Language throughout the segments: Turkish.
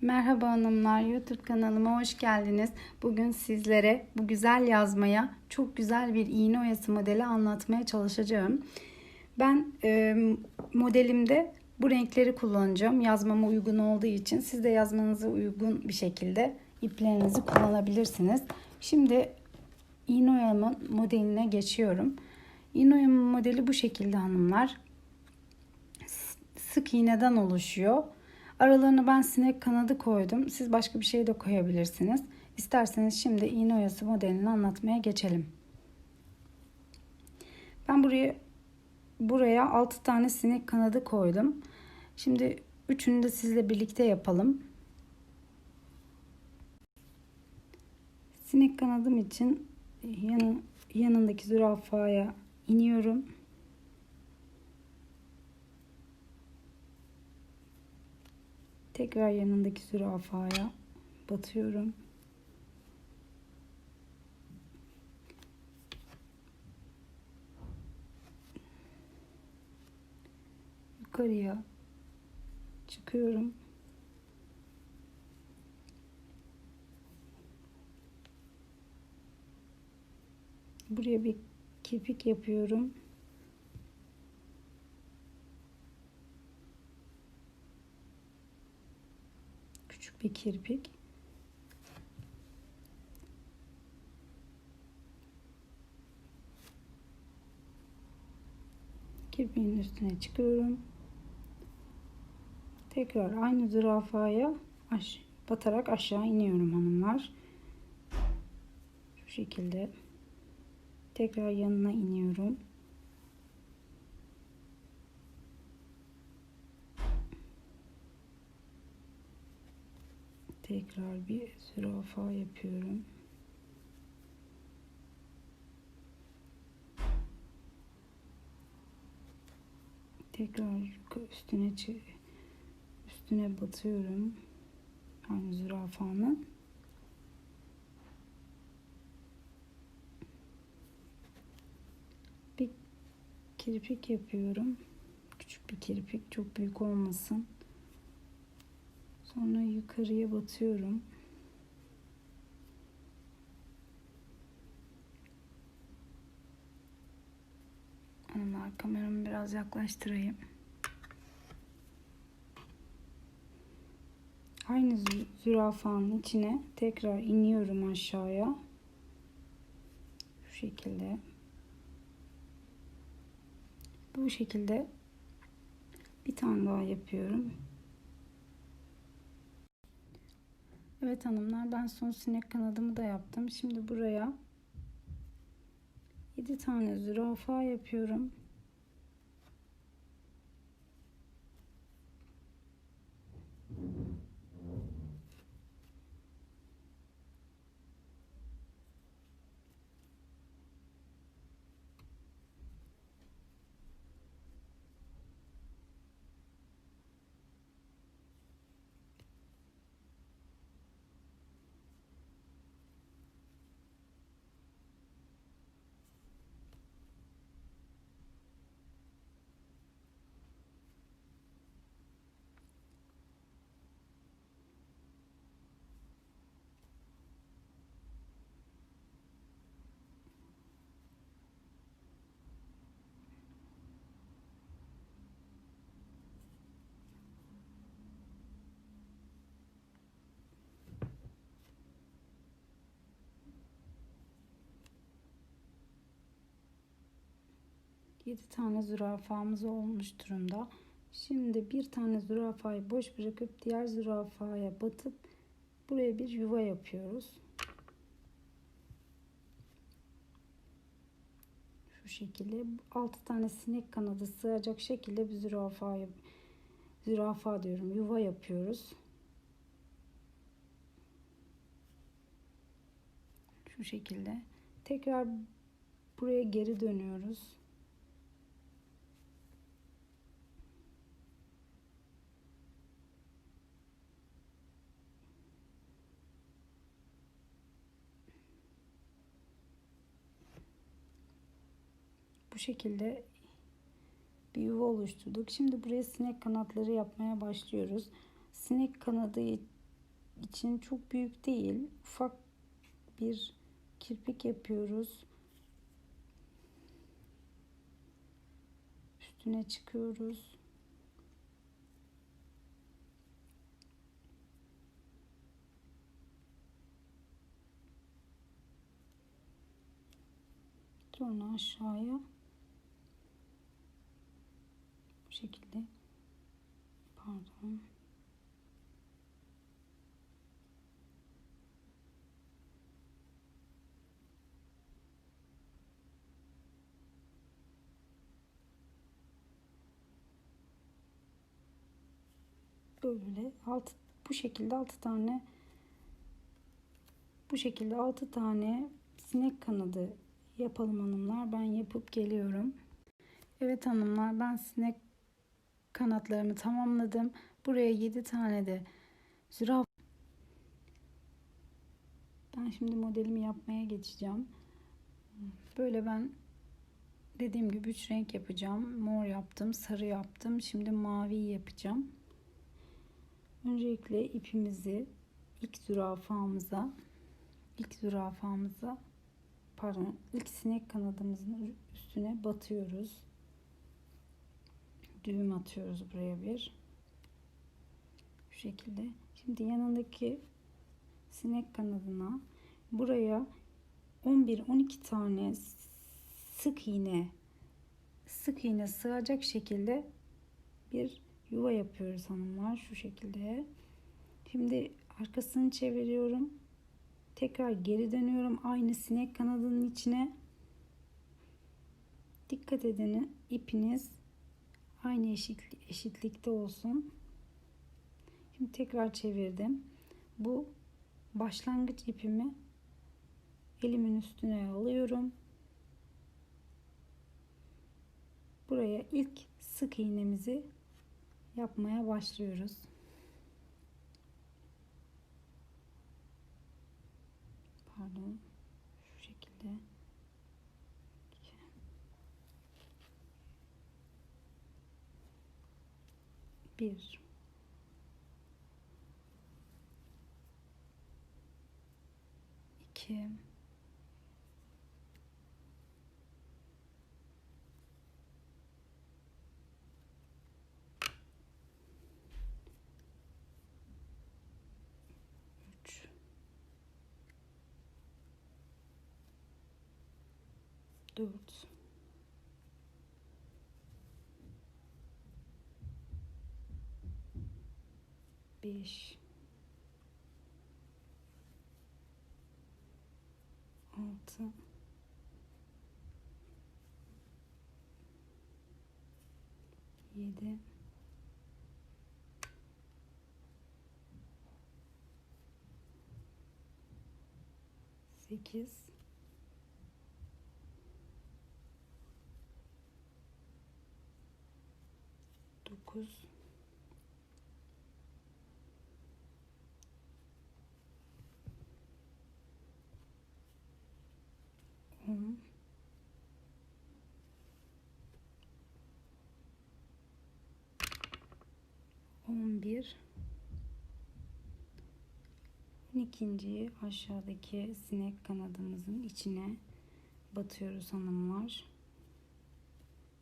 Merhaba hanımlar, YouTube kanalıma hoş geldiniz. Bugün sizlere bu güzel yazmaya çok güzel bir iğne oyası modeli anlatmaya çalışacağım. Ben e, modelimde bu renkleri kullanacağım. Yazmama uygun olduğu için siz de yazmanıza uygun bir şekilde iplerinizi kullanabilirsiniz. Şimdi iğne oyamın modeline geçiyorum. İğne oyamın modeli bu şekilde hanımlar. Sık iğneden oluşuyor. Aralarına ben sinek kanadı koydum. Siz başka bir şey de koyabilirsiniz. İsterseniz şimdi iğne oyası modelini anlatmaya geçelim. Ben buraya buraya 6 tane sinek kanadı koydum. Şimdi üçünü de sizle birlikte yapalım. Sinek kanadım için yanı, yanındaki zürafaya iniyorum. Tekrar yanındaki zürafaya batıyorum. Yukarıya çıkıyorum. Buraya bir kirpik yapıyorum. Bir kirpik. Kirpiğin üstüne çıkıyorum. Tekrar aynı zürafaya aş batarak aşağı iniyorum hanımlar. Şu şekilde. Tekrar yanına iniyorum. Tekrar bir zürafa yapıyorum. Tekrar üstüne üstüne batıyorum. Aynı zürafanın. Bir kirpik yapıyorum. Küçük bir kirpik, çok büyük olmasın. Sonra yukarıya batıyorum. Hanımlar kameramı biraz yaklaştırayım. Aynı zürafanın içine tekrar iniyorum aşağıya. Şu şekilde. Bu şekilde bir tane daha yapıyorum. Evet hanımlar ben son sinek kanadımı da yaptım. Şimdi buraya 7 tane zürafa yapıyorum. Yedi tane zürafamız olmuş durumda. Şimdi bir tane zürafayı boş bırakıp diğer zürafaya batıp buraya bir yuva yapıyoruz. Şu şekilde 6 tane sinek kanadı sığacak şekilde bir zürafa zürafa diyorum yuva yapıyoruz. Şu şekilde. Tekrar buraya geri dönüyoruz. Bu şekilde bir yuva oluşturduk. Şimdi buraya sinek kanatları yapmaya başlıyoruz. Sinek kanadı için çok büyük değil. Ufak bir kirpik yapıyoruz. Üstüne çıkıyoruz. Sonra aşağıya bu şekilde pardon böyle altı bu şekilde altı tane bu şekilde altı tane sinek kanadı yapalım hanımlar. Ben yapıp geliyorum. Evet hanımlar ben sinek kanatlarımı tamamladım. Buraya 7 tane de zürafa ben şimdi modelimi yapmaya geçeceğim. Böyle ben dediğim gibi 3 renk yapacağım. Mor yaptım, sarı yaptım. Şimdi mavi yapacağım. Öncelikle ipimizi ilk zürafamıza ilk zürafamıza pardon ilk sinek kanadımızın üstüne batıyoruz. Düğüm atıyoruz buraya bir. Şu şekilde. Şimdi yanındaki sinek kanadına buraya 11-12 tane sık iğne sık iğne sığacak şekilde bir yuva yapıyoruz hanımlar şu şekilde. Şimdi arkasını çeviriyorum. Tekrar geri dönüyorum aynı sinek kanadının içine. Dikkat edin ipiniz aynı eşit, eşitlikte olsun. Şimdi tekrar çevirdim. Bu başlangıç ipimi elimin üstüne alıyorum. Buraya ilk sık iğnemizi yapmaya başlıyoruz. Pardon. Şu şekilde. 1 2 4 Beş. Altı. Yedi. Sekiz. Dokuz. 11 12. aşağıdaki sinek kanadımızın içine batıyoruz hanımlar.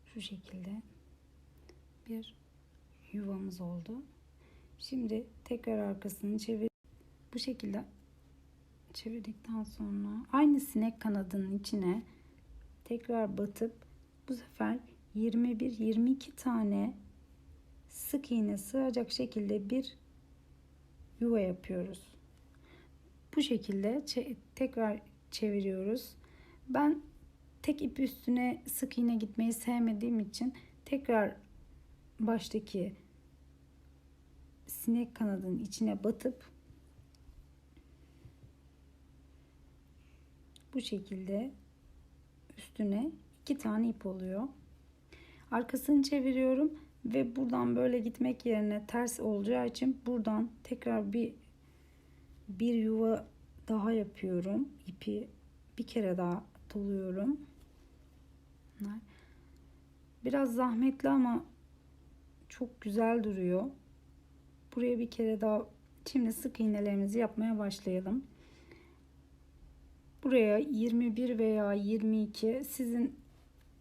Şu şekilde bir yuvamız oldu. Şimdi tekrar arkasını çevir. Bu şekilde çevirdikten sonra aynı sinek kanadının içine tekrar batıp bu sefer 21-22 tane sık iğne sığacak şekilde bir yuva yapıyoruz. Bu şekilde tekrar çeviriyoruz. Ben tek ip üstüne sık iğne gitmeyi sevmediğim için tekrar baştaki sinek kanadının içine batıp bu şekilde üstüne iki tane ip oluyor. Arkasını çeviriyorum ve buradan böyle gitmek yerine ters olacağı için buradan tekrar bir bir yuva daha yapıyorum. İpi bir kere daha doluyorum. Biraz zahmetli ama çok güzel duruyor. Buraya bir kere daha Şimdi sık iğnelerimizi yapmaya başlayalım. Buraya 21 veya 22 sizin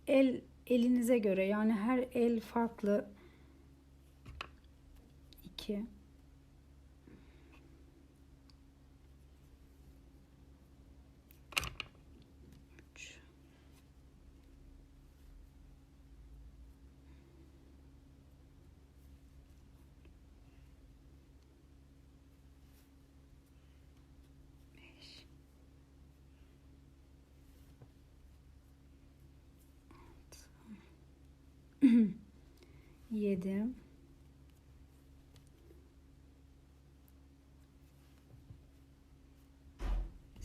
el elinize göre yani her el farklı. 2 7 8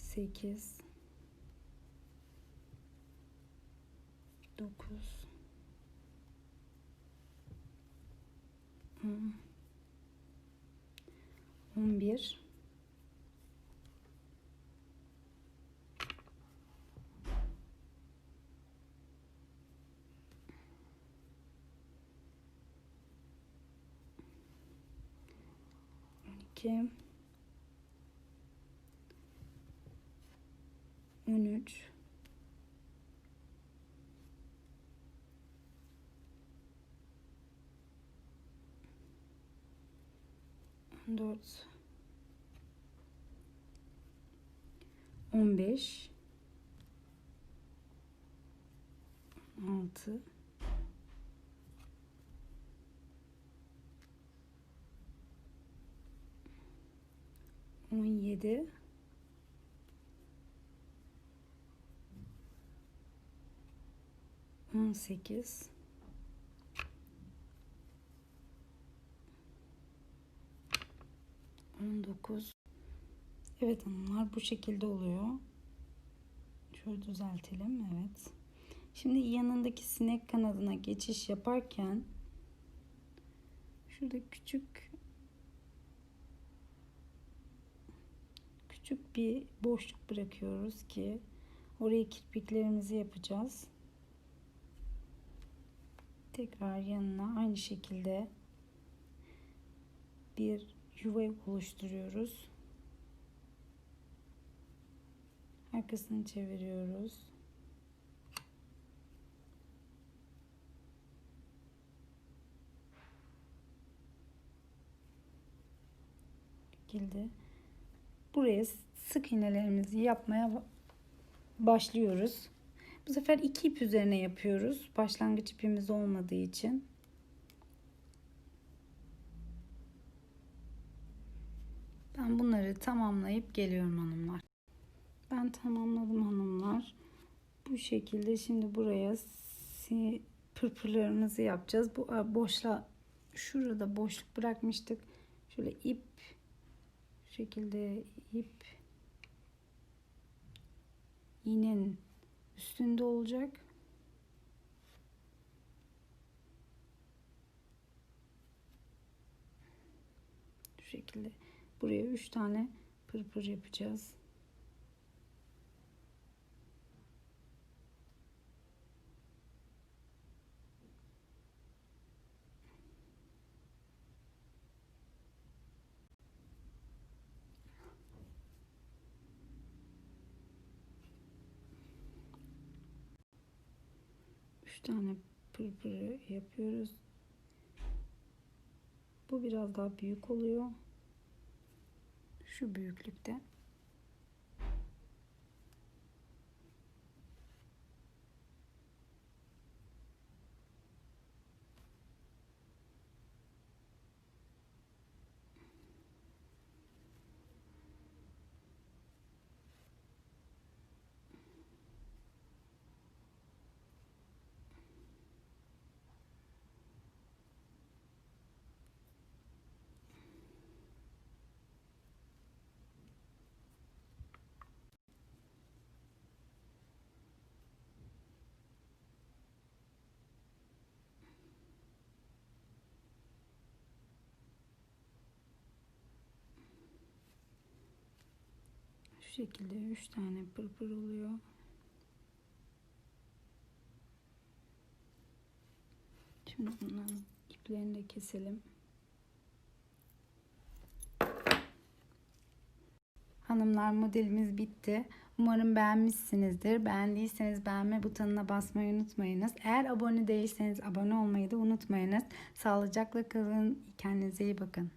9 10 11 12 13 14 15 16 17 18 19 Evet hanımlar bu şekilde oluyor. Şöyle düzeltelim. Evet. Şimdi yanındaki sinek kanadına geçiş yaparken şurada küçük küçük bir boşluk bırakıyoruz ki oraya kirpiklerimizi yapacağız. Tekrar yanına aynı şekilde bir yuva oluşturuyoruz. Arkasını çeviriyoruz. şekilde buraya sık iğnelerimizi yapmaya başlıyoruz. Bu sefer iki ip üzerine yapıyoruz. Başlangıç ipimiz olmadığı için. Ben bunları tamamlayıp geliyorum hanımlar. Ben tamamladım hanımlar. Bu şekilde şimdi buraya pırpırlarımızı yapacağız. Bu boşla şurada boşluk bırakmıştık. Şöyle ip şekilde ip iğnenin üstünde olacak. Şu şekilde buraya üç tane pırpır yapacağız. Üç tane pırpırı yapıyoruz. Bu biraz daha büyük oluyor. Şu büyüklükte. Şu şekilde 3 tane pırpır oluyor. Şimdi bunların iplerini de keselim. hanımlar modelimiz bitti. Umarım beğenmişsinizdir. Beğendiyseniz beğenme butonuna basmayı unutmayınız. Eğer abone değilseniz abone olmayı da unutmayınız. Sağlıcakla kalın. Kendinize iyi bakın.